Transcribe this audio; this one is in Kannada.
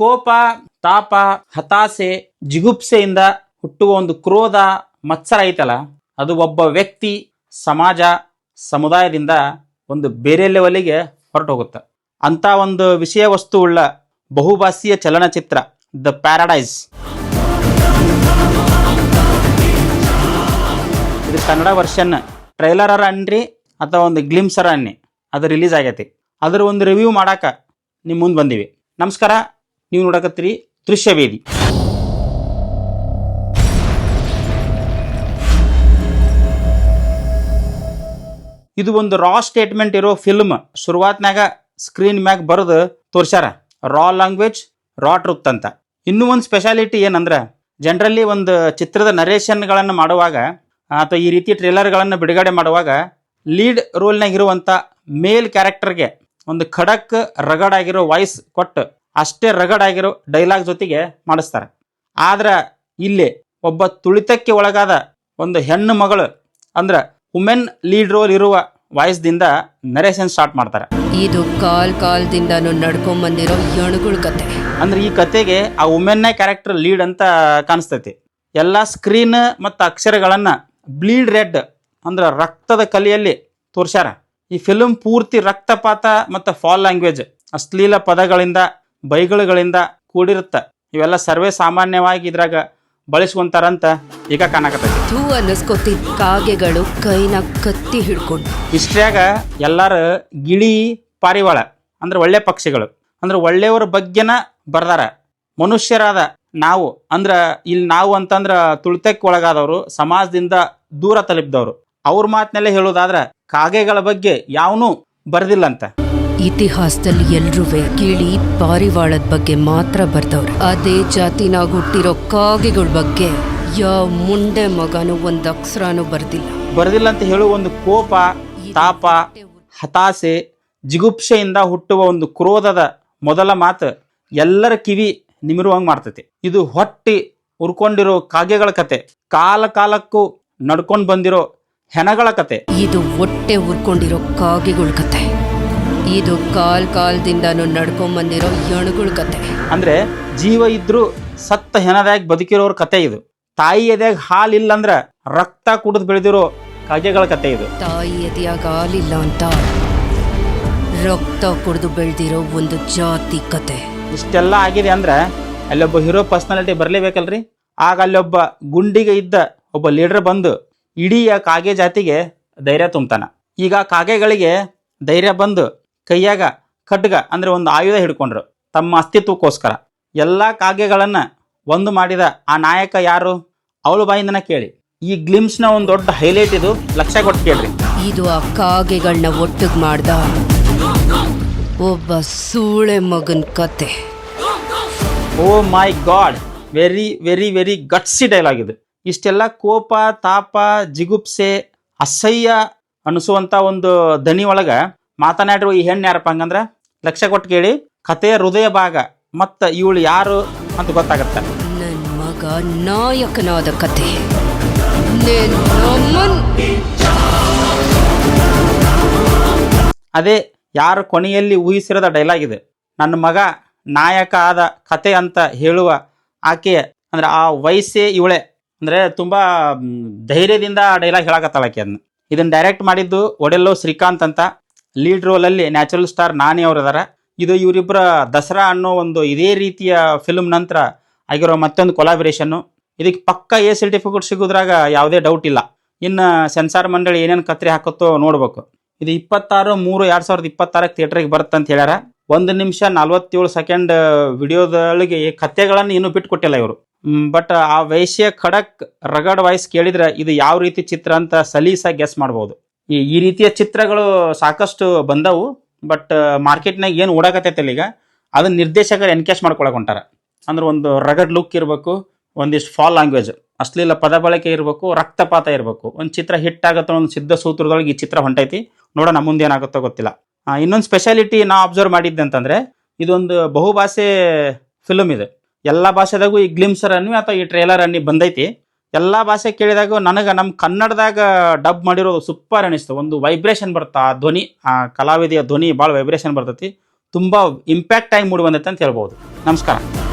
ಕೋಪ, ತಾಪ, ಹತಾಸೆ, ಜಿಗುಪ್ಸೆಯಿಂದ ಹುಟ್ಟುವ ಒಂದು ಕ್ರೋಧ, ಮತ್ಸರ ಐತಲ್ಲ? ಅದು ಒಬ್ಬ ವ್ಯಕ್ತಿ, ಸಮಾಜ, ಸಮುದಾಯದಿಂದ ಒಂದು ಬೇರೆ ಲೆವೆಲಿಗೆ ಹೊರಟು ಹೋಗುತ್ತೆ ಅಂತ ಒಂದು ವಿಷಯ ವಸ್ತುವುಳ್ಳ ಬಹುಭಾಷೀಯ ಚಲನಚಿತ್ರ ದ ಪ್ಯಾರಡೈಸ್ ಇದು ಕನ್ನಡ ವರ್ಷನ್ ಟ್ರೈಲರ್ ಅನ್ರಿ, ಅಥವಾ ಒಂದು ಗ್ಲಿಮ್ಸರ ಅನ್ನಿ, ಅದು ರಿಲೀಸ್ ಆಗೈತಿ. ಅದರ ಒಂದು ರಿವ್ಯೂ ಮಾಡಾಕ ನಿಮ್ಮ ಮುಂದೆ ಬಂದೀವಿ. ನಮಸ್ಕಾರ. ನೀವು ನೋಡಕತ್ತೀರಿ ದೃಶ್ಯವೇದಿ. ಇದು ಒಂದು ರಾ ಸ್ಟೇಟ್ಮೆಂಟ್ ಇರೋ ಫಿಲ್ಮ್ ಶುರುವಾತ್ನಾಗ ಸ್ಕ್ರೀನ್ ಮ್ಯಾಗ ಬರೆದು ತೋರ್ಸ್ಯಾರ. ರಾ ಲ್ಯಾಂಗ್ವೇಜ್ ರಾ ಟ್ರುತ್ ಅಂತ. ಇನ್ನೂ ಒಂದು ಸ್ಪೆಷಾಲಿಟಿ ಏನಂದ್ರೆ ಜನರಲಿ ಒಂದು ಚಿತ್ರದ ನರೇಷನ್ಗಳನ್ನು ಮಾಡುವಾಗ ಅಥವಾ ಈ ರೀತಿ ಟ್ರೇಲರ್ಗಳನ್ನು ಬಿಡುಗಡೆ ಮಾಡುವಾಗ ಲೀಡ್ ರೋಲ್ನಾಗಿರುವಂಥ ಮೇಲ್ ಕ್ಯಾರೆಕ್ಟರ್ಗೆ ಒಂದು ಖಡಕ್ ರಗಡಾಗಿರೋ ವಾಯ್ಸ್ ಕೊಟ್ಟು ಅಷ್ಟೇ ರಗಡ್ ಆಗಿರೋ ಡೈಲಾಗ್ ಜೊತೆಗೆ ಮಾಡಿಸ್ತಾರೆ. ಆದ್ರೆ ಇಲ್ಲಿ ಒಬ್ಬ ತುಳಿತಕ್ಕೆ ಒಳಗಾದ ಒಂದು ಹೆಣ್ಣು ಮಗಳು ಅಂದ್ರೆ ವುಮೆನ್ ಲೀಡ್ ರೋಲ್ ಇರುವ ವಾಯ್ಸ್ದಿಂದ ನರೇಷನ್ ಸ್ಟಾರ್ಟ್ ಮಾಡ್ತಾರೆ. ಇದು ಕಾಲ್ ಕಾಲ್ದಿಂದ ನಡ್ಕೊಂಡ್ ಬಂದಿರೋ ಎಣುಗುಳ ಕತೆ. ಅಂದ್ರೆ ಈ ಕತೆಗೆ ಆ ವುಮೆನ್ನೇ ಕ್ಯಾರೆಕ್ಟರ್ ಲೀಡ್ ಅಂತ ಕಾಣಿಸ್ತೈತಿ. ಎಲ್ಲ ಸ್ಕ್ರೀನ್ ಮತ್ತು ಅಕ್ಷರಗಳನ್ನ ಬ್ಲೀಡ್ ರೆಡ್ ಅಂದ್ರೆ ರಕ್ತದ ಕಲಿಯಲ್ಲಿ ತೋರ್ಸ್ಯಾರ. ಈ ಫಿಲ್ಮ್ ಪೂರ್ತಿ ರಕ್ತಪಾತ ಮತ್ತು ಫಾಲ್ ಲ್ಯಾಂಗ್ವೇಜ್ ಅಶ್ಲೀಲ ಪದಗಳಿಂದ ಬೈಗಳುಗಳಿಂದ ಕೂಡಿರುತ್ತೆ. ಇವೆಲ್ಲ ಸರ್ವೇ ಸಾಮಾನ್ಯವಾಗಿ ಇದ್ರಾಗ ಬಳಸ್ಕೊಂತಾರಂತ ಈಗ ಕಾಣಕತ್ತೈತಿ. ಥೂ ಕಾಗೆಗಳು ಕೈನ ಕತ್ತಿ ಹಿಡ್ಕೊಂಡು. ಹಿಸ್ಟ್ರಿಯಾಗ ಎಲ್ಲಾರ ಗಿಳಿ ಪಾರಿವಾಳ ಅಂದ್ರೆ ಒಳ್ಳೆ ಪಕ್ಷಿಗಳು ಅಂದ್ರೆ ಒಳ್ಳೆಯವರ ಬಗ್ಗೆನ ಬರ್ದಾರ. ಮನುಷ್ಯರಾದ ನಾವು ಅಂದ್ರ ಇಲ್ಲಿ ನಾವು ಅಂತಂದ್ರ ತುಳಿತಕ್ಕೆ ಒಳಗಾದವರು ಸಮಾಜದಿಂದ ದೂರ ತಲುಪಿದವರು. ಅವ್ರ ಮಾತಿನಲ್ಲೇ ಹೇಳೋದಾದ್ರೆ ಕಾಗೆಗಳ ಬಗ್ಗೆ ಯಾವನು ಬರ್ದಿಲ್ಲ ಅಂತ ಇತಿಹಾಸದಲ್ಲಿ ಎಲ್ರೂ ಕೇಳಿ ಪಾರಿವಾಳದ ಬಗ್ಗೆ ಮಾತ್ರ ಬರ್ತವ್ರೆ ಅದೇ ಜಾತಿನಾಗ ಹುಟ್ಟಿರೋ ಕಾಗೆಗಳ ಬಗ್ಗೆ ಯಾವ ಮುಂಡೆ ಮಗನು ಒಂದ್ ಅಕ್ಷರನೂ ಬರ್ದಿಲ್ಲ. ಬರ್ದಿಲ್ಲ ಅಂತ ಹೇಳುವ ಒಂದು ಕೋಪ ತಾಪ ಹತಾಸೆ ಜಿಗುಪ್ಸೆಯಿಂದ ಹುಟ್ಟುವ ಒಂದು ಕ್ರೋಧದ ಮೊದಲ ಮಾತು ಎಲ್ಲರ ಕಿವಿ ನಿಮಿರುವಂಗ್ ಮಾಡ್ತೈತಿ. ಇದು ಹೊಟ್ಟಿ ಉರ್ಕೊಂಡಿರೋ ಕಾಗೆಗಳ ಕತೆ. ಕಾಲ ಕಾಲಕ್ಕೂ ನಡ್ಕೊಂಡು ಬಂದಿರೋ ಹೆಣಗಳ ಕತೆ. ಇದು ಹೊಟ್ಟೆ ಉರ್ಕೊಂಡಿರೋ ಕಾಗೆಗಳ ಕತೆ. ಇದು ಕಾಲ್ ಕಾಲದಿಂದನೂ ನಡ್ಕೊಂಡ್ ಬಂದಿರೋ ಎಣುಗುಳ ಕತೆ. ಅಂದ್ರೆ ಜೀವ ಇದ್ರೂ ಸತ್ತ ಹೆಣದಾಗ ಬದುಕಿರೋರ ಕತೆ ಇದು. ತಾಯಿ ಎದ್ಯಾಗ ಹಾಲಿಲ್ಲ ಅಂದ್ರ ರಕ್ತ ಕುಡಿದು ಬೆಳೆದಿರೋ ಕಾಗೆಗಳ ಕತೆ ಇದು. ತಾಯಿ ಎದೆಯಾಗ ಹಾಲಿಲ್ಲ ಅಂತ ರಕ್ತ ಕುಡಿದು ಬೆಳೆದಿರೋ ಒಂದು ಜಾತಿ ಕತೆ. ಇಷ್ಟೆಲ್ಲ ಆಗಿದೆ ಅಂದ್ರೆ ಅಲ್ಲೊಬ್ಬ ಹೀರೋ ಪರ್ಸನಾಲಿಟಿ ಬರಲೇಬೇಕಲ್ರಿ? ಆಗ ಅಲ್ಲೊಬ್ಬ ಗುಂಡಿಗೆ ಇದ್ದ ಒಬ್ಬ ಲೀಡರ್ ಬಂದು ಇಡೀ ಆ ಕಾಗೆ ಜಾತಿಗೆ ಧೈರ್ಯ ತುಂಬತಾನ. ಈಗ ಕಾಗೆಗಳಿಗೆ ಧೈರ್ಯ ಬಂದು ಕೈಯಾಗ ಖಡ್ಗ ಅಂದರೆ ಒಂದು ಆಯುಧ ಹಿಡ್ಕೊಂಡ್ರು. ತಮ್ಮ ಅಸ್ತಿತ್ವಕ್ಕೋಸ್ಕರ. ಎಲ್ಲ ಕಾಗೆಗಳನ್ನು ಒಂದು ಮಾಡಿದ ಆ ನಾಯಕ ಯಾರು? ಅವಳು ಬಾಯಿಂದನ ಕೇಳಿ. ಈ ಗ್ಲಿಮ್ಸ್ನ ಒಂದು ದೊಡ್ಡ ಹೈಲೈಟ್ ಇದು. ಲಕ್ಷ ಕೊಟ್ಟು ಕೇಳ್ರಿ. ಇದು ಆ ಕಾಗೆಗಳನ್ನ ಒಟ್ಟಿಗೆ ಮಾಡ್ದ? ಒಬ್ಬ ಸೂಳೆ ಮಗನ್ ಕತೆ. ಓ my god very very very gutsy dialogue ಇದು. ಇಷ್ಟೆಲ್ಲ ಕೋಪ ತಾಪ ಜಿಗುಪ್ಸೆ ಅಸಹ್ಯ ಅನಿಸುವಂಥ ಒಂದು ದನಿ ಒಳಗ ಮಾತನಾಡಿರುವ ಈ ಹೆಣ್ಣು ಯಾರಪ್ಪ ಹಂಗಂದ್ರೆ ಲಕ್ಷ ಕೊಟ್ಟು ಕೇಳಿ ಕಥೆಯ ಹೃದಯ ಭಾಗ ಮತ್ತ ಇವಳು ಯಾರು ಅಂತ ಗೊತ್ತಾಗತ್ತೆ. ನನ್ನ ಮಗ ನಾಯಕನಾದ ಕತೆ ಅದೇ ಯಾರು ಕೊನೆಯಲ್ಲಿ ಊಹಿಸಿರದ ಡೈಲಾಗ್ ಇದೆ. ನನ್ನ ಮಗ ನಾಯಕ ಆದ ಕತೆ ಅಂತ ಹೇಳುವ ಆಕೆ ಅಂದ್ರೆ ಆ ವಯಸ್ಸೇ ಇವಳೆ. ಅಂದ್ರೆ ತುಂಬಾ ಧೈರ್ಯದಿಂದ ಆ ಡೈಲಾಗ್ ಹೇಳಕತ್ತಾಳ ಆಕೆ ಅದನ್ನ ಇದನ್ನ ಡೈರೆಕ್ಟ್ ಮಾಡಿದ್ದು ಒಡೆಲ್ಲೋ ಶ್ರೀಕಾಂತ್ ಅಂತ. ಲೀಡ್ ರೋಲ್ ಅಲ್ಲಿ ನ್ಯಾಚುರಲ್ ಸ್ಟಾರ್ ನಾನಿ ಅದಾರ ಇದು ಇವರಿಬ್ಬರ ದಸರಾ ಅನ್ನೋ ಒಂದು ಇದೇ ರೀತಿಯ ಫಿಲ್ಮ್ ನಂತರ ಆಗಿರೋ ಮತ್ತೊಂದು ಕೊಲಾಬರೇಷನ್ನು ಇದಕ್ಕೆ ಪಕ್ಕ ಎ ಸರ್ಟಿಫಿಕೇಟ್ ಸಿಗೋದ್ರಾಗ ಯಾವುದೇ ಡೌಟ್ ಇಲ್ಲ. ಇನ್ನು ಸೆನ್ಸಾರ್ ಮಂಡಳಿ ಏನೇನು ಕತ್ರಿ ಹಾಕುತ್ತೋ ನೋಡ್ಬೇಕು. ಇದು ಇಪ್ಪತ್ತಾರು, ಮೂರು, ಎರಡು ಸಾವಿರದ ಇಪ್ಪತ್ತಾರಕ್ಕೆ ಥಿಯೇಟರ್ಗೆ ಬರುತ್ತೆ ಅಂತ ಹೇಳ್ಯಾರ. ಒಂದು ನಿಮಿಷ ನಲ್ವತ್ತೇಳು ಸೆಕೆಂಡ್ ವಿಡಿಯೋದೊಳಗೆ ಕಥೆಗಳನ್ನು ಇನ್ನೂ ಬಿಟ್ಟುಕೊಟ್ಟಿಲ್ಲ ಇವರು. ಬಟ್ ಆ ವೈಶ್ಯ ಖಡಕ್ ರಗಡ್ ವಾಯ್ಸ್ ಕೇಳಿದ್ರೆ ಇದು ಯಾವ ರೀತಿ ಚಿತ್ರ ಅಂತ ಸಲೀಸಾಗಿ ಗೆಸ್ ಮಾಡ್ಬೋದು. ಈ ಈ ರೀತಿಯ ಚಿತ್ರಗಳು ಸಾಕಷ್ಟು ಬಂದವು, ಬಟ್ ಮಾರ್ಕೆಟ್ನಾಗ ಏನು ಓಡಾಕತ್ತೈತಲ್ಲ ಈಗ, ಅದನ್ನ ನಿರ್ದೇಶಕರು ಎನ್ಕ್ಯಾಶ್ ಮಾಡ್ಕೊಳಕ್ ಹೊಂಟಾರ. ಅಂದ್ರೆ ಒಂದು ರಗಡ್ ಲುಕ್ ಇರಬೇಕು, ಒಂದಿಷ್ಟು ಫಾಲ್ ಲ್ಯಾಂಗ್ವೇಜ್ ಅಶ್ಲೀಲ ಪದ ಬಳಕೆ ಇರಬೇಕು, ರಕ್ತಪಾತ ಇರಬೇಕು, ಒಂದು ಚಿತ್ರ ಹಿಟ್ ಆಗತ್ತೋ ಒಂದು ಸಿದ್ಧ ಸೂತ್ರದೊಳಗೆ ಈ ಚಿತ್ರ ಹೊಂಟೈತಿ, ನೋಡೋಣ ಮುಂದೆ ಏನಾಗುತ್ತೋ ಗೊತ್ತಿಲ್ಲ. ಇನ್ನೊಂದು ಸ್ಪೆಷಾಲಿಟಿ ನಾ ಅಬ್ಸರ್ವ್ ಮಾಡಿದ್ದೆ ಅಂತಂದ್ರೆ, ಇದೊಂದು ಬಹುಭಾಷೆ ಫಿಲಮ್ ಇದೆ. ಎಲ್ಲ ಭಾಷೆದಾಗೂ ಈ ಗ್ಲಿಮ್ಸರ್ ಅನ್ನಿ ಅಥವಾ ಈ ಟ್ರೇಲರ್ ಅನ್ನಿ ಬಂದೈತಿ. ಎಲ್ಲ ಭಾಷೆ ಕೇಳಿದಾಗ ನನಗೆ ನಮ್ಮ ಕನ್ನಡದಾಗ ಡಬ್ ಮಾಡಿರೋದು ಸೂಪರ್ ಅನಿಸ್ತು. ಒಂದು ವೈಬ್ರೇಷನ್ ಬರುತ್ತೆ ಆ ಧ್ವನಿ, ಆ ಕಲಾವಿದೆಯ ಧ್ವನಿ ಭಾಳ ವೈಬ್ರೇಷನ್ ಬರ್ತೈತಿ. ತುಂಬ ಇಂಪ್ಯಾಕ್ಟ್ ಆಗಿ ಮೂಡಿ ಬಂದೈತೆ ಅಂತ ಹೇಳ್ಬೋದು. ನಮಸ್ಕಾರ.